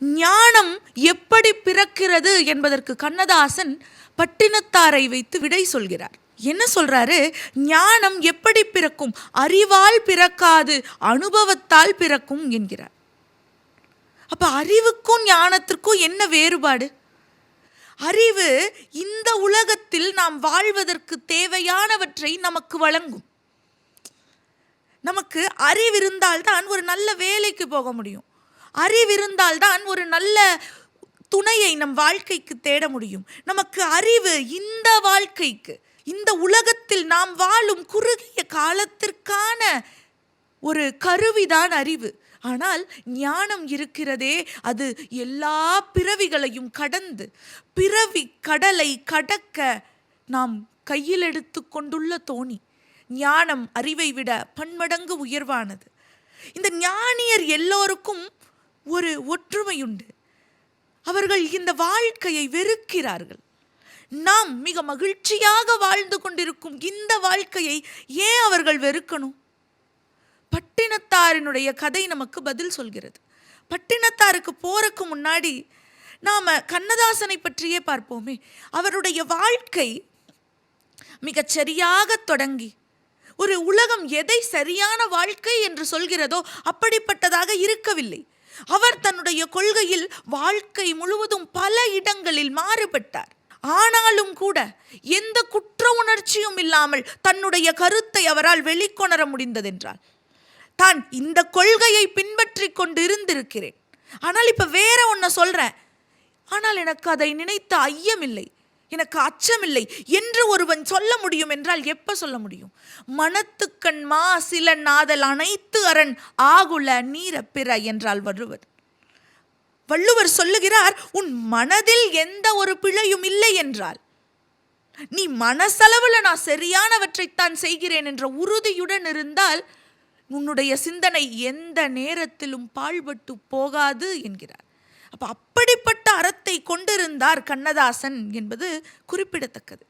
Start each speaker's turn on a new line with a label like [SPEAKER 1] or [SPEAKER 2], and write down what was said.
[SPEAKER 1] ஞானம் எப்படி பிறக்கிறது என்பதற்கு கண்ணதாசன் பட்டினத்தாரை வைத்து விடை சொல்கிறார். என்ன சொல்றாரு? ஞானம் எப்படி பிறக்கும்? அறிவால் பிறக்காது அனுபவத்தால் பிறக்கும் என்கிறார். அப்ப அறிவுக்கும் ஞானத்திற்கும் என்ன வேறுபாடு? அறிவு இந்த உலகத்தில் நாம் வாழ்வதற்கு தேவையானவற்றை நமக்கு வழங்கும். நமக்கு அறிவு இருந்தால்தான் ஒரு நல்ல வேலைக்கு போக முடியும். அறிவிருந்தால்தான் ஒரு நல்ல துணையை நம் வாழ்க்கைக்கு தேட முடியும். நமக்கு அறிவு இந்த வாழ்க்கைக்கு இந்த உலகத்தில் நாம் வாழும் குறுகிய காலத்திற்கான ஒரு கருவிதான் அறிவு. ஆனால் ஞானம் இருக்கிறதே அது எல்லா பிறவிகளையும் கடந்து பிறவி கடலை கடக்க நாம் கையில் எடுத்து கொண்டுள்ள தோணி. ஞானம் அறிவை விட பன்மடங்கு உயர்வானது. இந்த ஞானியர் எல்லோருக்கும் ஒரு ஒற்றுமையுண்டு. அவர்கள் இந்த வாழ்க்கையை வெறுக்கிறார்கள். நாம் மிக மகிழ்ச்சியாக வாழ்ந்து கொண்டிருக்கும் இந்த வாழ்க்கையை ஏன் அவர்கள் வெறுக்கணும்? பட்டினத்தாரினுடைய கதை நமக்கு பதில் சொல்கிறது. பட்டினத்தாருக்கு போறக்கு முன்னாடி நாம கண்ணதாசனை பற்றியே பார்ப்போமே. அவருடைய வாழ்க்கை மிகச் சரியாக தொடங்கி ஒரு உலகம் எதை சரியான வாழ்க்கை என்று சொல்கிறதோ அப்படிப்பட்டதாக இருக்கவில்லை. அவர் தன்னுடைய கொள்கையில் வாழ்க்கை முழுவதும் பல இடங்களில் மாறுபட்டார். ஆனாலும் கூட எந்த குற்ற உணர்ச்சியும் இல்லாமல் தன்னுடைய கருத்தை அவரால் வெளிக்கொணர முடிந்ததென்றால் தான் இந்த கொள்கையை பின்பற்றி கொண்டு இருந்திருக்கிறேன் ஆனால் இப்ப வேற ஒன்ன சொல்றேன். ஆனால் எனக்கு அதை நினைத்த ஐயமில்லை. எனக்கு அச்சமில்லை. என்று ஒருவன் சொல்ல முடியும் என்றால் எப்ப சொல்ல முடியும்? மனத்துக்கண் மா சில நாதல் அனைத்து அரண் ஆகுல நீர பிற என்றால் வள்ளுவர் வள்ளுவர் சொல்லுகிறார் உன் மனதில் எந்த ஒரு பிழையும் இல்லை என்றால். நீ மனசளவில் நான் சரியானவற்றைத்தான் செய்கிறேன் என்ற உறுதியுடன் இருந்தால் உன்னுடைய சிந்தனை எந்த நேரத்திலும் பாழ்பட்டு போகாது என்கிறார். அப்ப அப்படி கொண்டிருந்தார் கண்ணதாசன் என்பது குறிப்பிடத்தக்கது.